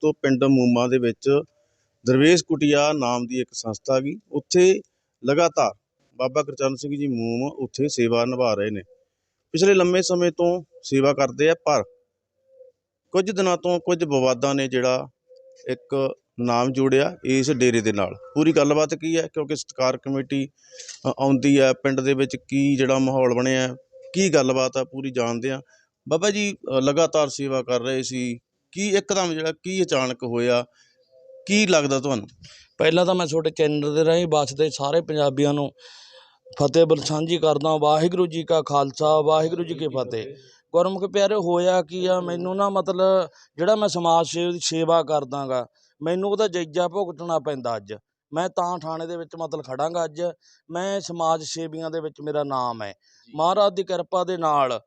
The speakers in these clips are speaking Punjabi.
ਤੋਂ ਪਿੰਡ ਮੂਮਾ ਦੇ ਵਿੱਚ ਦਰਵੇਸ਼ ਕੁਟੀਆ ਨਾਮ ਦੀ ਇੱਕ ਸੰਸਥਾ ਗਈ। ਉੱਥੇ ਲਗਾਤਾਰ ਬਾਬਾ ਗੁਰਚਰਨ ਸਿੰਘ ਜੀ ਮੂਮ ਉੱਥੇ ਸੇਵਾ ਨਿਭਾ ਰਹੇ ਨੇ। ਪਿਛਲੇ ਲੰਮੇ ਸਮੇਂ ਤੋਂ ਸੇਵਾ ਕਰਦੇ ਆ, ਪਰ ਕੁਝ ਦਿਨਾਂ ਤੋਂ ਕੁਝ ਵਿਵਾਦਾਂ ਨੇ ਜਿਹੜਾ ਇੱਕ ਨਾਮ ਜੋੜਿਆ ਇਸ ਡੇਰੇ ਦੇ ਨਾਲ। ਪੂਰੀ ਗੱਲਬਾਤ ਕੀ ਹੈ? ਕਿਉਂਕਿ ਸਤਕਾਰ ਕਮੇਟੀ ਆਉਂਦੀ ਹੈ, ਪਿੰਡ ਦੇ ਵਿੱਚ ਕੀ ਜਿਹੜਾ ਮਾਹੌਲ ਬਣਿਆ, ਕੀ ਗੱਲਬਾਤ ਆ, ਪੂਰੀ ਜਾਣਦੇ ਆ। ਬਾਬਾ ਜੀ ਲਗਾਤਾਰ ਸੇਵਾ ਕਰ ਰਹੇ ਸੀ। ਕੀ ਇੱਕਦਮ ਜਿਹੜਾ ਕੀ ਅਚਾਨਕ ਹੋਇਆ? ਕੀ ਲੱਗਦਾ ਤੁਹਾਨੂੰ? ਪਹਿਲਾਂ ਤਾਂ ਮੈਂ ਤੁਹਾਡੇ ਚੈਨਲ ਦੇ ਰਾਹੀਂ ਬਸਦੇ ਸਾਰੇ ਪੰਜਾਬੀਆਂ ਨੂੰ ਫਤਿਹ ਬਲ ਸਾਂਝੀ ਕਰਦਾ ਵਾਹਿਗੁਰੂ ਜੀ ਕਾ ਖਾਲਸਾ, ਵਾਹਿਗੁਰੂ ਜੀ ਕੀ ਫਤਿਹ। ਗੁਰਮੁਖ ਪਿਆਰੇ, ਹੋਇਆ ਕੀ ਆ? ਮੈਨੂੰ ਨਾ ਮਤਲਬ ਜਿਹੜਾ ਮੈਂ ਸਮਾਜ ਸੇਵ ਦੀ ਸੇਵਾ ਕਰਦਾਗਾ, ਮੈਨੂੰ ਉਹਦਾ ਜੱਜਾ ਭੁਗਤਣਾ ਪੈਂਦਾ ਅੱਜ। ਮੈਂ ਤਾਂ ਥਾਣੇ ਦੇ ਵਿੱਚ ਮਤਲਬ ਖੜਾਂਗਾ ਅੱਜ। ਮੈਂ ਸਮਾਜ ਸੇਵੀਆਂ ਦੇ ਵਿੱਚ ਮੇਰਾ ਨਾਮ ਹੈ। ਮਹਾਰਾਜ ਦੀ ਕਿਰਪਾ ਦੇ ਨਾਲ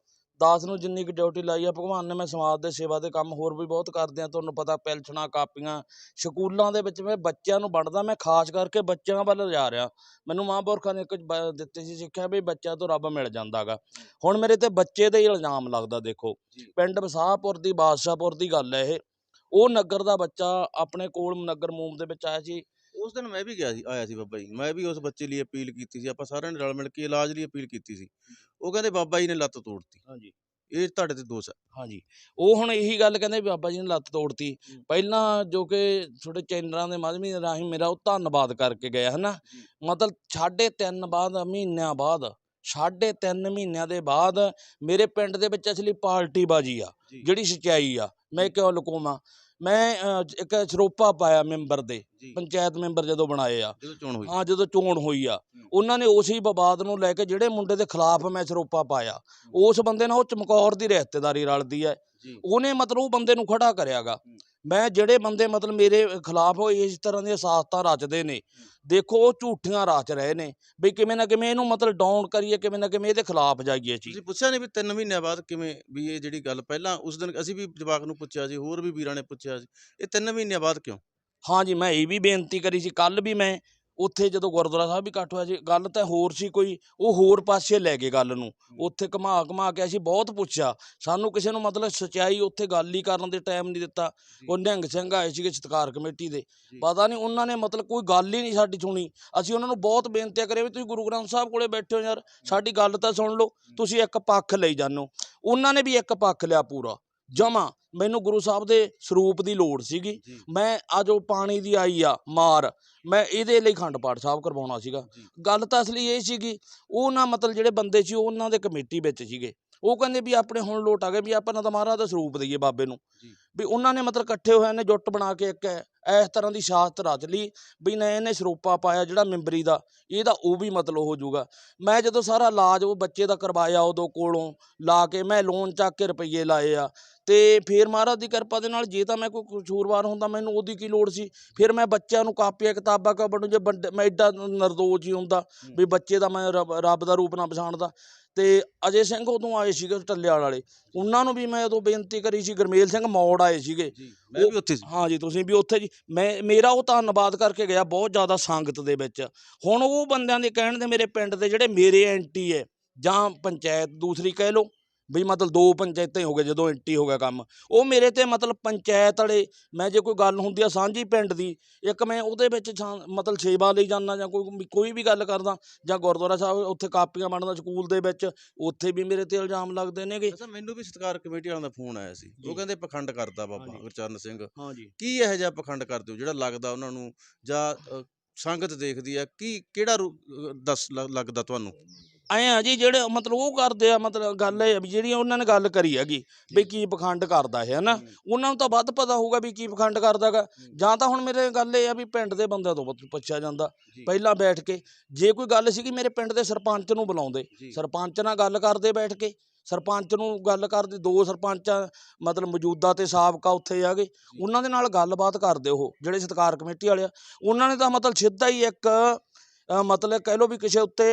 ਦਾਸ ਨੂੰ ਜਿੰਨੀ ਕੁ ਡਿਊਟੀ ਲਾਈ ਆ ਭਗਵਾਨ ਨੇ ਮੈਂ ਸਮਾਜ ਦੇ ਸੇਵਾ ਦੇ ਕੰਮ ਹੋਰ ਵੀ ਬਹੁਤ ਕਰਦੇ ਆ ਤੁਹਾਨੂੰ ਪਤਾ ਪੈਨਸ਼ਨਾਂ ਕਾਪੀਆਂ ਸਕੂਲਾਂ ਦੇ ਵਿੱਚ ਮੈਂ ਬੱਚਿਆਂ ਨੂੰ ਵੰਡਦਾ ਮੈਂ ਖਾਸ ਕਰਕੇ ਬੱਚਿਆਂ ਵੱਲ ਜਾ ਰਿਹਾ। ਮੈਨੂੰ ਮਹਾਂਪੁਰਖਾਂ ਨੇ ਕੁਝ ਬ- ਦਿੱਤੀ ਸੀ ਸਿੱਖਿਆ ਵੀ ਬੱਚਿਆਂ ਤੋਂ ਰੱਬ ਮਿਲ ਜਾਂਦਾਗਾ ਹੁਣ ਮੇਰੇ ਤੇ ਬੱਚੇ ਤੇ ਹੀ ਇਲਜ਼ਾਮ ਲੱਗਦਾ ਦੇਖੋ। ਪਿੰਡ ਵਸਾਹਪੁਰ ਦੀ ਬਾਦਸ਼ਾਹਪੁਰ ਦੀ ਗੱਲ ਹੈ ਇਹ। ਉਹ ਨਗਰ ਦਾ ਬੱਚਾ ਆਪਣੇ ਕੋਲ ਨਗਰ ਮੂਮ ਦੇ ਵਿੱਚ ਆਇਆ ਸੀ। ਉਸ ਦਿਨ ਮੈਂ ਵੀ ਗਿਆ ਸੀ ਆਇਆ ਸੀ ਬਾਬਾ ਜੀ। ਮੈਂ ਵੀ ਉਸ ਬੱਚੇ ਲਈ ਅਪੀਲ ਕੀਤੀ ਸੀ ਆਪਾਂ ਸਾਰਿਆਂ ਨੇ ਰਲ ਮਿਲ ਕੇ ਇਲਾਜ ਲਈ ਅਪੀਲ ਕੀਤੀ ਸੀ। ਉਹ ਕਹਿੰਦੇ ਬਾਬਾ ਜੀ ਨੇ ਲੱਤ ਤੋੜਤੀ। ਹਾਂਜੀ। ਇਹ ਤੁਹਾਡੇ ਤੇ ਦੋਸ਼ ਹੈ ਹਾਂਜੀ। ਉਹ ਹੁਣ ਇਹੀ ਗੱਲ ਕਹਿੰਦੇ ਵੀ ਬਾਬਾ ਜੀ ਨੇ ਲੱਤ ਤੋੜਤੀ। ਪਹਿਲਾਂ ਜੋ ਕਿ ਤੁਹਾਡੇ ਚੈਨਲਾਂ ਦੇ ਮਾਧਿਅਮ ਦੇ ਰਾਹੀਂ ਮੇਰਾ ਉਹ ਧੰਨਵਾਦ ਕਰਕੇ ਗਿਆ ਹਨਾ? ਮਤਲਬ ਸਾਢੇ ਤਿੰਨ ਬਾਅਦ ਮਹੀਨਿਆਂ ਬਾਅਦ ਸਾਢੇ ਤਿੰਨ ਮਹੀਨਿਆਂ ਦੇ ਬਾਅਦ ਮੇਰੇ ਪਿੰਡ ਦੇ ਵਿੱਚ ਅਸਲੀ ਪਾਰਟੀ ਬਾਜੀ ਆ। ਜਿਹੜੀ ਸਚਾਈ ਆ। ਮੈਂ ਕਿਉਂ ਲੁਕਾਵਾਂ? ਮੈਂ ਇੱਕ ਸਰੋਪਾ ਪਾਇਆ ਮੈਂਬਰ ਦੇ ਪੰਚਾਇਤ ਮੈਂਬਰ ਜਦੋਂ ਬਣਾਏ ਆ। ਜਦੋਂ ਚੋਣ ਹੋਈ। ਹਾਂ ਜਦੋਂ ਚੋਣ ਹੋਈ ਆ। ਉਹਨਾਂ ਨੇ ਉਸੇ ਵਿਵਾਦ ਨੂੰ ਲੈ ਕੇ ਜਿਹੜੇ ਮੁੰਡੇ ਦੇ ਖਿਲਾਫ ਮੈਂ ਸਰੋਪਾ ਪਾਇਆ ਉਸ ਬੰਦੇ ਨਾਲ ਉਹ ਚਮਕੌਰ ਦੀ ਰਿਸ਼ਤੇਦਾਰੀ ਰਲਦੀ ਹੈ। ਉਹਨੇ ਮਤਲਬ ਉਹ ਬੰਦੇ ਨੂੰ ਖੜਾ ਕਰਿਆਗਾ। ਮੈਂ ਜਿਹੜੇ ਬੰਦੇ ਮਤਲਬ ਮੇਰੇ ਖਿਲਾਫ ਉਹ ਇਸ ਤਰ੍ਹਾਂ ਦੀਆਂ ਸਾਜ਼ਤਾਂ ਰਚਦੇ ਨੇ ਦੇਖੋ ਉਹ ਝੂਠੀਆਂ ਰਚ ਰਹੇ ਨੇ ਵੀ ਕਿਵੇਂ ਨਾ ਕਿਵੇਂ ਇਹਨੂੰ ਮਤਲਬ ਡਾਊਨ ਕਰੀਏ ਕਿਵੇਂ ਨਾ ਕਿਵੇਂ ਇਹਦੇ ਖਿਲਾਫ ਜਾਈਏ ਜੀ। ਤੁਸੀਂ ਪੁੱਛਿਆ ਨਹੀਂ ਵੀ 3 ਮਹੀਨਿਆਂ ਬਾਅਦ ਕਿਵੇਂ ਵੀ ਇਹ ਜਿਹੜੀ ਗੱਲ ਪਹਿਲਾਂ ਉਸ ਦਿਨ ਅਸੀਂ ਵੀ ਜਵਾਕ ਨੂੰ ਪੁੱਛਿਆ ਸੀ ਹੋਰ ਵੀ ਵੀਰਾਂ ਨੇ ਪੁੱਛਿਆ ਸੀ ਇਹ 3 ਮਹੀਨਿਆਂ ਬਾਅਦ ਕਿਉਂ? ਹਾਂਜੀ ਮੈਂ ਇਹ ਵੀ ਬੇਨਤੀ ਕਰੀ ਸੀ ਕੱਲ ਵੀ ਮੈਂ ਉੱਥੇ ਜਦੋਂ ਗੁਰਦੁਆਰਾ ਸਾਹਿਬ ਵੀ ਇਕੱਠ ਹੋਇਆ ਸੀ ਗੱਲ ਤਾਂ ਹੋਰ ਸੀ ਕੋਈ ਉਹ ਹੋਰ ਪਾਸੇ ਲੈ ਗਏ ਗੱਲ ਨੂੰ। ਉੱਥੇ ਘੁਮਾ ਘੁਮਾ ਕੇ ਅਸੀਂ ਬਹੁਤ ਪੁੱਛਿਆ। ਸਾਨੂੰ ਕਿਸੇ ਨੂੰ ਮਤਲਬ ਸਚਾਈ ਉੱਥੇ ਗੱਲ ਹੀ ਕਰਨ ਦੇ ਟਾਈਮ ਨਹੀਂ ਦਿੱਤਾ। ਉਹ ਨਿਹੰਗ ਸਿੰਘ ਆਏ ਸੀਗੇ ਸਤਕਾਰ ਕਮੇਟੀ ਦੇ। ਪਤਾ ਨਹੀਂ ਉਹਨਾਂ ਨੇ ਮਤਲਬ ਕੋਈ ਗੱਲ ਹੀ ਨਹੀਂ ਸਾਡੀ ਸੁਣੀ। ਅਸੀਂ ਉਹਨਾਂ ਨੂੰ ਬਹੁਤ ਬੇਨਤੀ ਕਰੇ ਵੀ ਤੁਸੀਂ ਗੁਰੂ ਗ੍ਰੰਥ ਸਾਹਿਬ ਕੋਲੇ ਬੈਠੇ ਹੋ ਯਾਰ ਸਾਡੀ ਗੱਲ ਤਾਂ ਸੁਣ ਲਓ ਤੁਸੀਂ ਇੱਕ ਪੱਖ ਲਈ ਹੋ ਉਹਨਾਂ ਨੇ ਵੀ ਇੱਕ ਪੱਖ ਲਿਆ ਪੂਰਾ। ਜਮਾ। ਮੈਨੂੰ ਗੁਰੂ ਸਾਹਿਬ ਦੇ ਸਰੂਪ ਦੀ ਲੋੜ ਸੀਗੀ। ਮੈਂ ਆ ਜੋ ਪਾਣੀ ਦੀ ਆਈ ਆ ਮਾਰ। ਮੈਂ ਇਹਦੇ ਲਈ ਖੰਡ ਪਾਠ ਸਾਹਿਬ ਕਰਵਾਉਣਾ ਸੀਗਾ। ਗੱਲ ਤਾਂ ਅਸਲੀ ਇਹ ਸੀਗੀ ਉਹ ਨਾ ਮਤਲਬ ਜਿਹੜੇ ਬੰਦੇ ਸੀ ਉਹ ਉਹਨਾਂ ਦੇ ਕਮੇਟੀ ਵਿੱਚ ਸੀਗੇ। ਉਹ ਕਹਿੰਦੇ ਵੀ ਆਪਣੇ ਹੁਣ ਲੋਟ ਆ ਗਏ ਵੀ ਆਪਾਂ ਨਾ ਤਾਂ ਮਹਾਰਾਜ ਦਾ ਸਰੂਪ ਦਈਏ ਬਾਬੇ ਨੂੰ। ਵੀ ਉਹਨਾਂ ਨੇ ਮਤਲਬ ਇਕੱਠੇ ਹੋਏ ਨੇ ਜੁੱਟ ਬਣਾ ਕੇ ਇੱਕ ਇਸ ਤਰ੍ਹਾਂ ਦੀ ਸ਼ਾਸਤ ਰਚ ਲਈ ਵੀ ਨਾ ਇਹਨੇ ਸਰੂਪਾ ਪਾਇਆ ਜਿਹੜਾ ਮੈਂਬਰੀ ਦਾ ਇਹਦਾ ਉਹ ਵੀ ਮਤਲਬ ਹੋ ਜਾਊਗਾ। ਮੈਂ ਜਦੋਂ ਸਾਰਾ ਇਲਾਜ ਉਹ ਬੱਚੇ ਦਾ ਕਰਵਾਇਆ ਉਦੋਂ ਕੋਲੋਂ ਲਾ ਕੇ ਮੈਂ ਲੋਨ ਚੱਕ ਕੇ ਰੁਪਈਏ ਲਾਏ ਆ ਤੇ ਫਿਰ ਮਹਾਰਾਜ ਦੀ ਕਿਰਪਾ ਦੇ ਨਾਲ ਜੇ ਤਾਂ ਮੈਂ ਕੋਈ ਕਸੂਰਵਾਰ ਹੁੰਦਾ ਮੈਨੂੰ ਉਹਦੀ ਕੀ ਲੋੜ ਸੀ? ਫਿਰ ਮੈਂ ਬੱਚਿਆਂ ਨੂੰ ਕਾਪੀਆਂ ਕਿਤਾਬਾਂ ਕਾ ਬਣੂ ਜੇ ਮੈਂ ਐਡਾ ਨਰਦੋਜ ਹੀ ਹੁੰਦਾ ਵੀ ਬੱਚੇ ਦਾ ਮੈਂ ਰੱਬ ਦਾ ਰੂਪ ਨਾ ਪਛਾਣਦਾ। ਤੇ ਅਜੇ ਸਿੰਘ ਉਦੋਂ ਆਏ ਸੀਗੇ ਟੱਲਿਆਲ ਵਾਲੇ। ਉਹਨਾਂ ਨੂੰ ਵੀ ਮੈਂ ਉਦੋਂ ਬੇਨਤੀ ਕਰੀ ਸੀ ਗੁਰਮੇਲ ਸਿੰਘ ਮੌੜ ਆਏ ਸੀਗੇ। ਮੈਂ ਵੀ ਉੱਥੇ ਸੀ। ਹਾਂ ਜੀ ਤੁਸੀਂ ਵੀ ਉੱਥੇ ਜੀ। ਮੈਂ ਮੇਰਾ ਉਹ ਧੰਨਵਾਦ ਕਰਕੇ ਗਿਆ ਬਹੁਤ ਜ਼ਿਆਦਾ ਸੰਗਤ ਦੇ ਵਿੱਚ। ਹੁਣ ਉਹ ਬੰਦਿਆਂ ਦੇ ਕਹਿਣ ਦੇ ਮੇਰੇ ਪਿੰਡ ਦੇ ਜਿਹੜੇ ਮੇਰੇ ਐਂਟੀ ਹੈ ਜਾਂ ਪੰਚਾਇਤ ਦੂਸਰੀ ਕਹਿ ਲਓ ਵੀ ਮਤਲਬ ਦੋ ਪੰਚਾਇਤਾਂ ਹੀ ਗਏ ਜਦੋਂ ਐਂਟੀ ਹੋ ਗਿਆ ਕੰਮ। ਉਹ ਮੇਰੇ ਤੇ ਮਤਲਬ ਪੰਚਾਇਤ ਵਾਲੇ ਮੈਂ ਜੇ ਕੋਈ ਗੱਲ ਹੁੰਦੀ ਆ ਸਾਂਝੀ ਪਿੰਡ ਦੀ ਇੱਕ ਮੈਂ ਉਹਦੇ ਵਿੱਚ ਛਾਂ- ਮਤਲਬ ਸੇਵਾ ਲਈ ਜਾਂਦਾ ਜਾਂ ਕੋਈ ਕੋਈ ਵੀ ਗੱਲ ਕਰਦਾ ਜਾਂ ਗੁਰਦੁਆਰਾ ਸਾਹਿਬ ਉੱਥੇ ਕਾਪੀਆਂ ਵੰਡਦਾ ਸਕੂਲ ਦੇ ਵਿੱਚ ਉੱਥੇ ਵੀ ਮੇਰੇ ਤੇ ਇਲਜ਼ਾਮ ਲੱਗਦੇ ਨੇਗੇ। ਅੱਛਾ ਮੈਨੂੰ ਵੀ ਸਤਕਾਰ ਕਮੇਟੀ ਵਾਲਿਆਂ ਦਾ ਫੋਨ ਆਇਆ ਸੀ। ਉਹ ਕਹਿੰਦੇ ਪਖੰਡ ਕਰਦਾ ਬਾਬਾ। ਗੁਰਚਰਨ ਸਿੰਘ। ਕੀ ਇਹੋ ਜਿਹਾ ਪਖੰਡ ਕਰਦੇ ਹੋ ਜਿਹੜਾ ਲੱਗਦਾ ਉਹਨਾਂ ਨੂੰ ਜਾਂ ਸੰਗਤ ਦੇਖਦੀ ਆ? ਕੀ ਕਿਹੜਾ ਦੱਸ ਲੱਗਦਾ ਤੁਹਾਨੂੰ? ਐਂ ਆ ਜੀ ਜਿਹੜੇ ਮਤਲਬ ਉਹ ਕਰਦੇ ਆ ਮਤਲਬ ਗੱਲ ਇਹ ਆ ਵੀ ਜਿਹੜੀ ਉਹਨਾਂ ਨੇ ਗੱਲ ਕਰੀ ਹੈਗੀ ਵੀ ਕੀ ਪਖੰਡ ਕਰਦਾ ਹੈ ਹਨਾ? ਉਹਨਾਂ ਨੂੰ ਤਾਂ ਵੱਧ ਪਤਾ ਹੋਊਗਾ ਵੀ ਕੀ ਪਖੰਡ ਕਰਦਾਗਾ ਜਾਂ ਤਾਂ ਹੁਣ ਮੇਰੇ ਗੱਲ ਇਹ ਆ ਵੀ ਪਿੰਡ ਦੇ ਬੰਦਿਆਂ ਤੋਂ ਪੁੱਛ- ਪੁੱਛਿਆ ਜਾਂਦਾ। ਪਹਿਲਾਂ ਬੈਠ ਕੇ ਜੇ ਕੋਈ ਗੱਲ ਸੀਗੀ ਮੇਰੇ ਪਿੰਡ ਦੇ ਸਰਪੰਚ ਨੂੰ ਬੁਲਾਉਂਦੇ। ਸਰਪੰਚ ਨਾਲ ਗੱਲ ਕਰਦੇ ਬੈਠ ਕੇ ਸਰਪੰਚ ਨੂੰ ਗੱਲ ਕਰਦੇ ਦੋ ਸਰਪੰਚਾਂ ਮਤਲਬ ਮੌਜੂਦਾ ਤੇ ਸਾਬਕਾ ਉੱਥੇ ਆ ਗਏ। ਉਹਨਾਂ ਦੇ ਨਾਲ ਗੱਲਬਾਤ ਕਰਦੇ ਉਹ ਜਿਹੜੇ ਸਤਕਾਰ ਕਮੇਟੀ ਵਾਲੇ ਆ। ਉਹਨਾਂ ਨੇ ਤਾਂ ਮਤਲਬ ਸਿੱਧਾ ਹੀ ਇੱਕ ਮਤਲਬ ਕਹਿ ਲਓ ਵੀ ਕਿਸੇ ਉੱਤੇ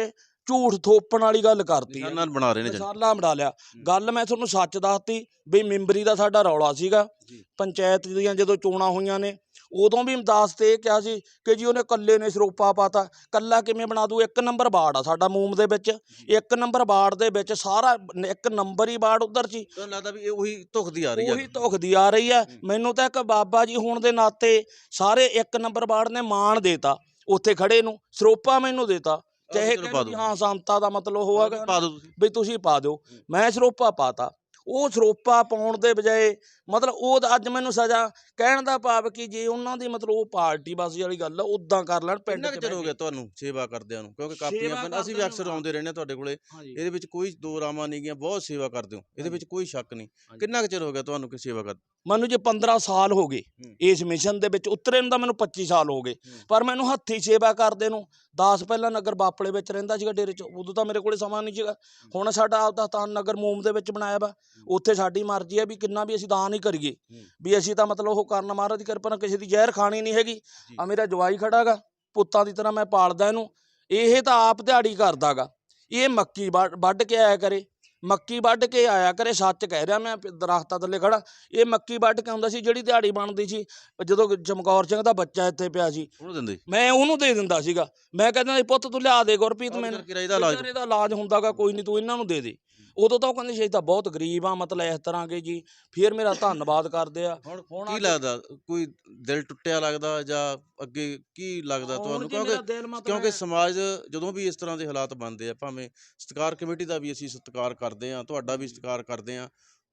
ਝੂਠ ਥੋਪਣ ਵਾਲੀ ਗੱਲ ਕਰਤੀ ਹੈ ਨਿਸ਼ਾਨਾ ਬਣਾ ਰਹੇ ਨੇ ਜਨ ਮਸਾਲਾ ਬਣਾ ਲਿਆ। ਗੱਲ ਮੈਂ ਤੁਹਾਨੂੰ ਸੱਚ ਦੱਸਤੀ ਵੀ ਮੈਂਬਰੀ ਦਾ ਸਾਡਾ ਰੌਲਾ ਸੀਗਾ। ਜੀ। ਪੰਚਾਇਤ ਦੀਆਂ ਜਦੋਂ ਚੋਣਾਂ ਹੋਈਆਂ ਨੇ ਉਦੋਂ ਵੀ ਦੱਸ ਤੇ ਇਹ ਕਿਹਾ ਸੀ ਕਿ ਜੀ ਉਹਨੇ ਕੱਲੇ ਨੇ ਸਰੋਪਾ ਪਾਤਾ ਕੱਲਾ ਕਿਵੇਂ ਬਣਾ ਦੂ? ਇੱਕ ਨੰਬਰ ਵਾਰਡ ਆ ਸਾਡਾ ਮੂਮ ਦੇ ਵਿੱਚ। ਇੱਕ ਨੰਬਰ ਵਾਰਡ ਦੇ ਵਿੱਚ ਸਾਰਾ ਨ- ਇੱਕ ਨੰਬਰ ਹੀ ਵਾਰਡ ਉਧਰ ਸੀ। ਲੱਗਦਾ ਵੀ ਇਹ ਉਹੀ ਧੁਖਦੀ ਆ ਰਹੀ ਹੈ ਉਹੀ ਧੁਖਦੀ ਆ ਰਹੀ ਆ। ਮੈਨੂੰ ਤਾਂ ਇੱਕ ਬਾਬਾ ਜੀ ਹੋਣ ਦੇ ਨਾਤੇ ਸਾਰੇ ਇੱਕ ਨੰਬਰ ਵਾਰਡ ਨੇ ਮਾਣ ਦੇਤਾ। ਉੱਥੇ ਖੜੇ ਨੂੰ ਸਰੋਪਾ ਮੈਨੂੰ ਦੇਤਾ। ਚਾਹੇ ਚਲੋ ਪਾ ਕਹਿੰਦੇ ਦਿਓ। ਹਾਂ ਸੰਤਾ ਦਾ ਮਤਲਬ ਪਾ ਦਿਓ ਤੁਸੀਂ। ਵੀ ਤੁਸੀਂ ਪਾ ਦਿਓ। ਮੈਂ ਸਰੋਪਾ ਪਾਤਾ। ਉਹ ਸਰੋਪਾ ਪਾਉਣ ਦੇ ਬਜਾਏ ਮਤਲਬ ਉਹ ਅੱਜ ਮੈਨੂੰ ਸਜ਼ਾ ਕਹਿਣ ਦਾ ਭਾਵ ਕਿ ਜੇ ਉਹਨਾਂ ਦੀ ਮਤਲਬ ਉਹ ਪਾਰਟੀ ਬਾਜ਼ੀ ਵਾਲੀ ਗੱਲ ਆ ਉਦਾਂ ਕਰ ਲੈਣ ਪਿੰਡ ਚ ਚਿਰ ਹੋ ਗਿਆ ਤੁਹਾਨੂੰ ਸੇਵਾ ਕਰਦਿਆਂ ਨੂੰ? ਕਿਉਂਕਿ ਕਾਪੀਆਂ ਅਸੀਂ ਵੀ ਅਕਸਰ ਆਉਂਦੇ ਰਹਿੰਦੇ ਤੁਹਾਡੇ ਕੋਲੇ। ਇਹਦੇ ਵਿੱਚ ਕੋਈ ਦੋ ਰਾਮਾਂ ਨਹੀਂ ਗੀਆਂ ਬਹੁਤ ਸੇਵਾ ਕਰਦੇ ਹੋ। ਇਹਦੇ ਵਿੱਚ ਕੋਈ ਸ਼ੱਕ ਨਹੀਂ। ਕਿੰਨਾ ਕੁ ਚਿਰ ਹੋ ਗਿਆ ਤੁਹਾਨੂੰ ਕਿ ਸੇਵਾ ਕਰ ਮੈਨੂੰ ਜੇ 15 ਸਾਲ ਹੋ ਗਏ। ਇਸ ਮਿਸ਼ਨ ਦੇ ਵਿੱਚ ਉਤਰੇ ਨੂੰ ਤਾਂ ਮੈਨੂੰ 25 ਸਾਲ ਹੋ ਗਏ। ਪਰ ਮੈਨੂੰ ਹੱਥੀ ਸੇਵਾ ਕਰਦੇ ਨੂੰ 10 ਪਹਿਲਾਂ ਨਗਰ ਬਾਪਲੇ ਵਿੱਚ ਰਹਿੰਦਾ ਸੀਗਾ ਡੇਰੇ 'ਚ ਉਦੋਂ ਤਾਂ ਮੇਰੇ ਕੋਲੇ ਸਮਾਂ ਨਹੀਂ ਸੀਗਾ। ਹੁਣ ਸਾਡਾ ਆਪਦਾ ਤਾਂ ਨਗਰ ਮੂਮ ਦੇ ਵਿੱਚ ਬਣਾਇਆ ਵਾ। ਉੱਥੇ ਸਾਡੀ ਮਰਜ਼ੀ ਹੈ ਵੀ ਕਿੰਨਾ ਵੀ ਅਸੀਂ ਦਾਨ ਕਰੀਏ। ਵੀ ਅਸੀਂ ਤਾਂ ਮਤਲਬ ਉਹ ਕਰਨ ਮਹਾਰਾਜ ਦੀ ਕਿਰਪਾ ਨਾਲ ਕਿਸੇ ਦੀ ਜ਼ਹਿਰ ਖਾਣੀ ਨਹੀਂ ਹੈਗੀ। ਆ ਮੇਰਾ ਜਵਾਈ ਖੜਾਗਾ ਪੁੱਤਾਂ ਦੀ ਤਰ੍ਹਾਂ ਮੈਂ ਪਾਲਦਾ ਇਹਨੂੰ। ਇਹ ਤਾਂ ਆਪ ਦਿਹਾੜੀ ਕਰਦਾਗਾ। ਇਹ ਮੱਕੀ ਵੱਢ ਕੇ ਆਇਆ ਕਰੇ। ਮੱਕੀ ਵੱਢ ਕੇ ਆਇਆ ਕਰੇ ਸੱਚ ਕਹਿ ਰਿਹਾ ਮੈਂ ਦਰਖਤਾਂ ਥੱਲੇ ਖੜਾ। ਇਹ ਮੱਕੀ ਵੱਢ ਕੇ ਆਉਂਦਾ ਸੀ ਜਿਹੜੀ ਦਿਹਾੜੀ ਬਣਦੀ ਸੀ। ਜਦੋਂ ਚਮਕੌਰ ਸਿੰਘ ਦਾ ਬੱਚਾ ਇੱਥੇ ਪਿਆ ਸੀ। ਉਹਨੂੰ ਦਿੰਦੇ। ਮੈਂ ਉਹਨੂੰ ਦੇ ਦਿੰਦਾ ਸੀਗਾ। ਮੈਂ ਕਹਿੰਦਾ ਪੁੱਤ ਤੂੰ ਲਿਆ ਦੇ ਗੁਰਪ੍ਰੀਤ ਮੈਨੂੰ। ਕਿਰਾਏ ਦਾ ਇਹਦਾ ਇਲਾਜ ਹੁੰਦਾਗਾ ਕੋਈ ਨਹੀਂ ਤੂੰ ਇਹਨਾਂ ਨੂੰ ਦੇ ਦੇ। ਉਦੋਂ ਤਾਂ ਉਹ ਕਹਿੰਦੇ ਸੀ ਅਸੀਂ ਤਾਂ ਬਹੁਤ ਗਰੀਬ ਆ ਮਤਲਬ ਇਸ ਤਰ੍ਹਾਂ ਕੇ ਜੀ। ਫਿਰ ਮੇਰਾ ਧੰਨਵਾਦ ਕਰਦੇ ਆ। ਹੁਣ ਕੀ ਲੱਗਦਾ? ਕੋਈ ਦਿਲ ਟੁੱਟਿਆ ਲੱਗਦਾ ਜਾਂ ਅੱਗੇ ਕੀ ਲੱਗਦਾ ਤੁਹਾਨੂੰ? ਕਿਉਂਕਿ ਕਿਉਂਕਿ ਸਮਾਜ ਜਦੋਂ ਵੀ ਇਸ ਤਰ੍ਹਾਂ ਦੇ ਹਾਲਾਤ ਬਣਦੇ ਆ ਭਾਵੇਂ ਸਤਿਕਾਰ ਕਮੇਟੀ ਦਾ ਵੀ ਅਸੀਂ ਸਤਿਕਾਰ ਕਰਦੇ ਆ ਤੁਹਾਡਾ ਵੀ ਸਤਿਕਾਰ ਕਰਦੇ ਆ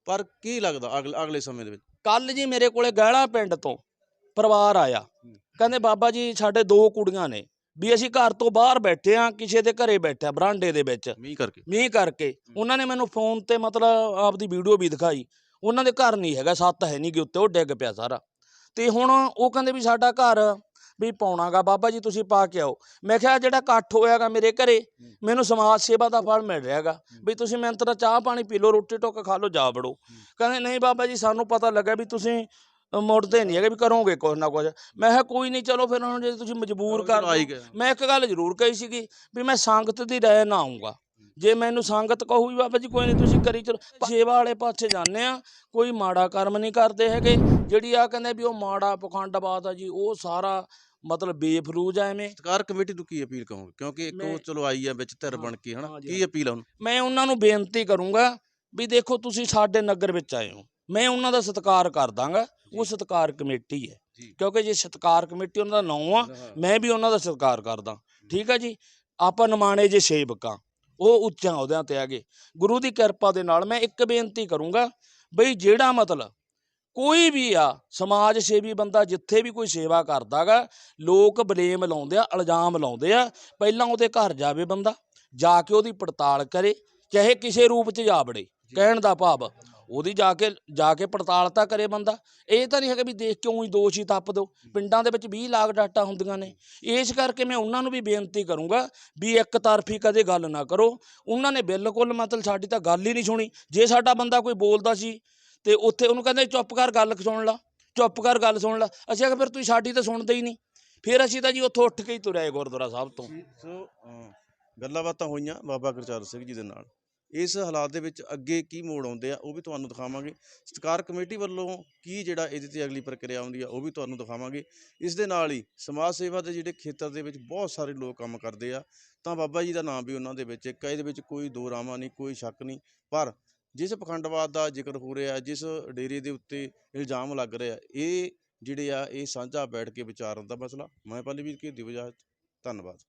ਪਰ ਕੀ ਲੱਗਦਾ ਅਗਲੇ ਅਗਲੇ ਸਮੇਂ ਦੇ ਵਿੱਚ? ਕੱਲ ਜੀ ਮੇਰੇ ਕੋਲੇ ਗਹਿਲਾ ਪਿੰਡ ਤੋਂ ਪਰਿਵਾਰ ਆਇਆ। ਕਹਿੰਦੇ ਬਾਬਾ ਜੀ ਸਾਡੇ ਦੋ ਕੁੜੀਆਂ ਨੇ। ਵੀ ਅਸੀਂ ਘਰ ਤੋਂ ਬਾਹਰ ਬੈਠੇ ਆ ਕਿਸੇ ਦੇ ਘਰੇ ਬੈਠਾ ਬਰਾਂਡੇ ਦੇ ਵਿੱਚ। ਮੀਂਹ ਕਰਕੇ। ਮੀਂਹ ਕਰਕੇ। ਉਹਨਾਂ ਨੇ ਮੈਨੂੰ ਫੋਨ ਤੇ ਮਤਲਬ ਆਪਦੀ ਵੀਡੀਓ ਵੀ ਦਿਖਾਈ। ਉਹਨਾਂ ਦੇ ਘਰ ਨਹੀਂ ਹੈਗਾ ਸੱਤ ਹੈ ਨਹੀਂ ਕਿ ਉੱਤੇ ਉਹ ਡਿੱਗ ਪਿਆ ਸਾਰਾ। ਤੇ ਹੁਣ ਉਹ ਕਹਿੰਦੇ ਵੀ ਸਾਡਾ ਘਰ ਵੀ ਪਾਉਣਾਗਾ। ਬਾਬਾ ਜੀ ਤੁਸੀਂ ਪਾ ਕੇ ਆਓ। ਮੈਂ ਕਿਹਾ ਜਿਹੜਾ ਇਕੱਠ ਹੋਇਆਗਾ ਮੇਰੇ ਘਰੇ ਮੈਨੂੰ ਸਮਾਜ ਸੇਵਾ ਦਾ ਫਲ ਮਿਲ ਰਿਹਾਗਾ। ਵੀ ਤੁਸੀਂ ਮਿਹਨਤ ਦਾ ਚਾਹ ਪਾਣੀ ਪੀ ਲਓ ਰੋਟੀ ਟੁੱਕ ਖਾ ਲਓ ਜਾ ਵੜੋ। ਕਹਿੰਦੇ ਨਹੀਂ ਬਾਬਾ ਜੀ ਸਾਨੂੰ ਪਤਾ ਲੱਗਾ ਵੀ ਤੁਸੀਂ ਮੁੜਦੇ ਨਹੀਂ ਹੈਗੇ ਵੀ ਕਰੋਗੇ ਕੁਝ ਨਾ ਕੁਝ ਮੈਂ ਕਿਹਾ ਕੋਈ ਨਹੀਂ ਚਲੋ ਫਿਰ ਹੁਣ ਜੇ ਤੁਸੀਂ ਮਜਬੂਰ ਕਰ ਮੈਂ ਇੱਕ ਗੱਲ ਜ਼ਰੂਰ ਕਹੀ ਸੀਗੀ ਵੀ ਮੈਂ ਸੰਗਤ ਦੀ ਰਾਏ ਨਾ ਆਉਂਗਾ ਜੇ ਮੈਨੂੰ ਸੰਗਤ ਕਹੂ ਵੀ ਬਾਬਾ ਜੀ ਕੋਈ ਨਹੀਂ ਤੁਸੀਂ ਕਰੀ ਚਲੋ। ਸੇਵਾ ਵਾਲੇ ਪਾਸੇ ਜਾਂਦੇ ਆ ਕੋਈ ਮਾੜਾ ਕਰਮ ਨਹੀਂ ਕਰਦੇ ਹੈਗੇ। ਜਿਹੜੀ ਆ ਕਹਿੰਦੇ ਵੀ ਉਹ ਮਾੜਾ ਪਖੰਡਬਾਦ ਆ ਜੀ ਉਹ ਸਾਰਾ ਮਤਲਬ ਬੇਫਲੂਜ ਆ ਐਵੇਂ। ਸਤਿਕਾਰ ਕਮੇਟੀ ਨੂੰ ਕੀ ਅਪੀਲ ਕਹੋਗੇ? ਕਿਉਂਕਿ ਇੱਕ ਉਹ ਚਲੋ ਆਈ ਆ ਵਿੱਚ ਧਿਰ ਬਣ ਕੇ ਹਨਾ? ਕੀ ਅਪੀਲ ਆ ਉਹਨੂੰ? ਮੈਂ ਉਹਨਾਂ ਨੂੰ ਬੇਨਤੀ ਕਰੂੰਗਾ ਵੀ ਦੇਖੋ ਤੁਸੀਂ ਸਾਡੇ ਨਗਰ ਵਿੱਚ ਆਏ ਹੋ। ਮੈਂ ਉਹਨਾਂ ਦਾ ਸਤਿਕਾਰ ਕਰ ਦਾਂਗਾ ਉਹ ਸਤਿਕਾਰ ਕਮੇਟੀ ਹੈ। ਕਿਉਂਕਿ ਜੇ ਸਤਿਕਾਰ ਕਮੇਟੀ ਉਹਨਾਂ ਦਾ ਨਾਂ ਆ ਮੈਂ ਵੀ ਉਹਨਾਂ ਦਾ ਸਤਿਕਾਰ ਕਰਦਾ। ਠੀਕ ਹੈ ਜੀ? ਆਪਾਂ ਨਿਮਾਣੇ ਜੇ ਸੇਵਕਾਂ ਉਹ ਉੱਚਾ ਅਹੁਦਿਆਂ ਤੇ ਆਗੇ ਗੁਰੂ ਦੀ ਕਿਰਪਾ ਦੇ ਨਾਲ ਮੈਂ ਇੱਕ ਬੇਨਤੀ ਕਰੂੰਗਾ ਬਈ ਜਿਹੜਾ ਮਤਲਬ ਕੋਈ ਵੀ ਆ ਸਮਾਜ ਸੇਵੀ ਬੰਦਾ ਜਿੱਥੇ ਵੀ ਕੋਈ ਸੇਵਾ ਕਰਦਾਗਾ ਲੋਕ ਬਲੇਮ ਲਾਉਂਦੇ ਆ ਇਲਜ਼ਾਮ ਲਾਉਂਦੇ ਆ ਪਹਿਲਾਂ ਉਹਦੇ ਘਰ ਜਾਵੇ ਬੰਦਾ ਜਾ ਕੇ ਉਹਦੀ ਪੜਤਾਲ ਕਰੇ ਚਾਹੇ ਕਿਸੇ ਰੂਪ 'ਚ ਜਾ। ਵੜੇ ਕਹਿਣ ਦਾ ਭਾਵ ਉਹਦੀ ਜਾ ਕੇ ਜਾ ਕੇ ਪੜਤਾਲ ਤਾਂ ਕਰੇ ਬੰਦਾ। ਇਹ ਤਾਂ ਨਹੀਂ ਹੈਗਾ ਵੀ ਦੇਖ ਕੇ ਉਹੀ ਦੋਸ਼ ਹੀ ਤੱਪ ਦੋ ਪਿੰਡਾਂ ਦੇ ਵਿੱਚ 20 ਲੱਖ ਡਾਟਾ ਹੁੰਦੀਆਂ ਨੇ। ਇਸ ਕਰਕੇ ਮੈਂ ਉਹਨਾਂ ਨੂੰ ਵੀ ਬੇਨਤੀ ਕਰੂੰਗਾ ਵੀ ਇੱਕ ਤਰਫੀ ਕਦੇ ਗੱਲ ਨਾ ਕਰੋ। ਉਹਨਾਂ ਨੇ ਬਿਲਕੁਲ ਮਤਲਬ ਸਾਡੀ ਤਾਂ ਗੱਲ ਹੀ ਨਹੀਂ ਸੁਣੀ। ਜੇ ਸਾਡਾ ਬੰਦਾ ਕੋਈ ਬੋਲਦਾ ਸੀ ਤੇ ਉੱਥੇ ਉਹਨੂੰ ਕਹਿੰਦੇ ਚੁੱਪ ਕਰ ਗੱਲ ਸੁਣ ਲਾ ਚੁੱਪ ਕਰ ਗੱਲ ਸੁਣ ਲਾ। ਅਸੀਂ ਆਖਿਆ ਫਿਰ ਤੁਸੀਂ ਸਾਡੀ ਤਾਂ ਸੁਣਦੇ ਹੀ ਨਹੀਂ। ਫਿਰ ਅਸੀਂ ਤਾਂ ਜੀ ਉੱਥੋਂ ਉੱਠ ਕੇ ਹੀ ਤੁਰੇ ਗੁਰਦੁਆਰਾ ਸਾਹਿਬ ਤੋਂ। ਸੋ ਗੱਲਾਂ ਬਾਤਾਂ ਹੋਈਆਂ ਬਾਬਾ ਗੁਰਚਰਨ ਸਿੰਘ ਜੀ ਦੇ ਨਾਲ। ਇਸ ਹਾਲਾਤ ਦੇ ਵਿੱਚ ਅੱਗੇ ਕੀ ਮੋੜ ਆਉਂਦੇ ਆ, ਉਹ ਵੀ ਤੁਹਾਨੂੰ ਦਿਖਾਵਾਂਗੇ। ਸਤਿਕਾਰ ਕਮੇਟੀ ਵੱਲੋਂ ਕੀ ਜਿਹੜਾ ਇਹਦੇ ਤੇ ਅਗਲੀ ਪ੍ਰਕਿਰਿਆ ਆਉਂਦੀ ਆ, ਉਹ ਵੀ ਤੁਹਾਨੂੰ ਦਿਖਾਵਾਂਗੇ। ਇਸ ਦੇ ਨਾਲ ਹੀ ਸਮਾਜ ਸੇਵਾ ਦੇ ਜਿਹੜੇ ਖੇਤਰ ਦੇ ਵਿੱਚ ਬਹੁਤ ਸਾਰੇ ਲੋਕ ਕੰਮ ਕਰਦੇ ਆ, ਤਾਂ ਬਾਬਾ ਜੀ ਦਾ ਨਾਮ ਵੀ ਉਹਨਾਂ ਦੇ ਵਿੱਚ ਇੱਕ ਇਹਦੇ ਵਿੱਚ ਕੋਈ ਦੋ ਰਾਵਾਂ ਨਹੀਂ, ਕੋਈ ਸ਼ੱਕ ਨਹੀਂ। ਪਰ ਜਿਸ ਪਖੰਡਵਾਦ ਦਾ ਜ਼ਿਕਰ ਹੋ ਰਿਹਾ, ਜਿਸ ਡੇਰੇ ਦੇ ਉੱਤੇ ਇਲਜ਼ਾਮ ਲੱਗ ਰਿਹਾ ਇਹ ਜਿਹੜੇ ਆ, ਇਹ ਸਾਂਝਾ ਬੈਠ ਕੇ ਵਿਚਾਰਨ ਦਾ ਮਸਲਾ। ਮੈਂ ਪੱਲਵੀਰ ਕੀ ਦਿਵਜਾਤ ਧੰਨਵਾਦ।